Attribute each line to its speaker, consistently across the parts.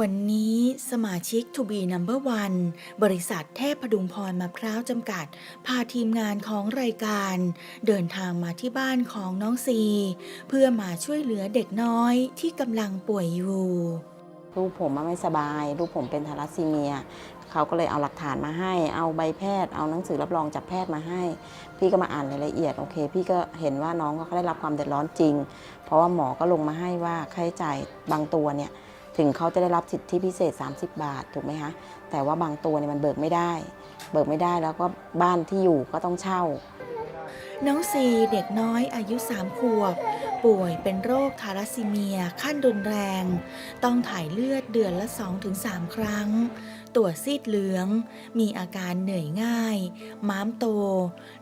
Speaker 1: วันนี้สมาชิก To be number one บริษัทเทพพดุงพรมะพร้าวจำกัด พาทีมงานของรายการ เดินทางมาที่บ้านของน้องซี เพื่อมาช่วยเหลือเด็กน้อยที่กำลังป่วยอยู่
Speaker 2: ลูกผมอะไม่สบาย ลูกผมเป็นทารัสซีเมีย เขาก็เลยเอาหลักฐานมาให้ เอาใบแพทย์ เอาหนังสือรับรองจากแพทย์มาให้ พี่ก็มาอ่านรายละเอียด โอเค พี่ก็เห็นว่าน้องก็ได้รับความเดือดร้อนจริง เพราะว่าหมอก็ลงมาให้ว่าค่าใช้จ่ายบางตัวเนี่ย ถึงเขาจะได้รับสิทธิพิเศษ 30 บาทถูกไหมคะแต่ว่าบางตัวเนี่ยมันเบิกไม่ได้ เบิกไม่ได้แล้วก็บ้านที่อยู่ก็ต้องเช่า
Speaker 1: น้องซีเด็กน้อยอายุสามขวบ ป่วยเป็นโรคทารัสซีเมียขั้นรุนแรง ต้องถ่ายเลือดเดือนละ 2-3 ครั้ง ตัวซีดเหลือง มีอาการเหนื่อยง่าย ม้ามโต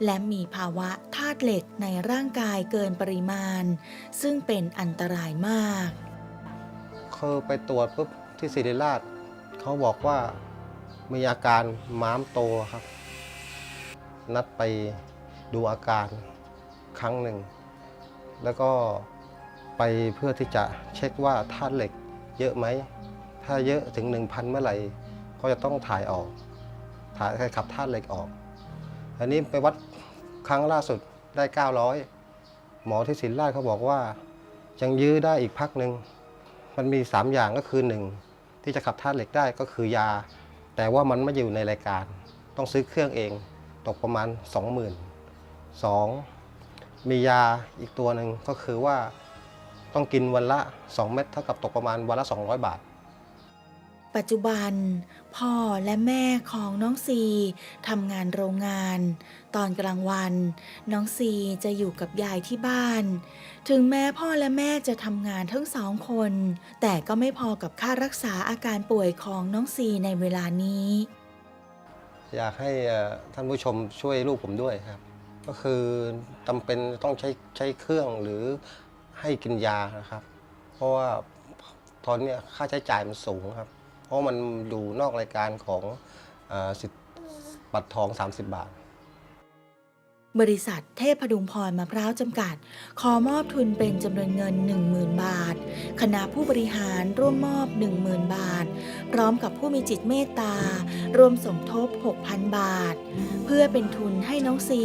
Speaker 1: และมีภาวะธาตุเหล็กในร่างกายเกินปริมาณ ซึ่งเป็นอันตรายมาก
Speaker 3: คือไปตรวจปุ๊บที่ศิริราช เขาบอกว่ามีอาการม้ามโตครับ นัดไปดูอาการครั้งหนึ่ง แล้วก็ไปเพื่อที่จะเช็คว่าธาตุเหล็กเยอะไหม ถ้าเยอะถึง 1,000 เมื่อไหร่เขาจะต้องถ่ายออก ถ่ายขับธาตุเหล็กออก อันนี้ไปวัดครั้งล่าสุดได้ 900 หมอที่ศิริราชเขาบอกว่ายังยื้อได้อีกพักหนึ่ง มันมี 3 อย่างก็คือ 1 ที่จะขับธาตุเหล็กได้ก็คือยา แต่ว่ามันไม่อยู่ในรายการ ต้องซื้อเครื่องเองตกประมาณ 20,000 2. มียาอีกตัวหนึ่งก็คือว่าต้องกินวันละ 2 เม็ดเท่ากับตกประมาณวันละ 200 บาท
Speaker 1: ปัจจุบัน พ่อและแม่ของน้องซีทำงานโรงงาน ตอนกลางวัน น้องซีจะอยู่กับยายที่บ้าน ถึงแม้พ่อและแม่จะทำงานทั้งสองคน แต่ก็ไม่พอกับค่ารักษาอาการป่วยของน้องซีในเวลานี้
Speaker 3: อยากให้ท่านผู้ชมช่วยลูกผมด้วยครับ ก็คือจำเป็นต้องใช้ใช้เครื่องหรือให้กินยานะครับ เพราะว่าตอนนี้ค่าใช้จ่ายมันสูงครับ เพราะมันอยู่นอกรายการของอสิทธิ์บัตรทอง 30 บาท
Speaker 1: บริษัทเทพพดุงพรมะพร้าวจำกัด ขอมอบทุนเป็นจำนวนเงิน 10,000 บาท คณะผู้บริหารร่วมมอบ 10,000 บาท พร้อมกับผู้มีจิตเมตตา รวมสมทบ 6,000 บาท เพื่อเป็นทุนให้น้องซี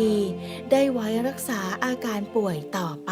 Speaker 1: ได้ไว้รักษาอาการป่วยต่อไป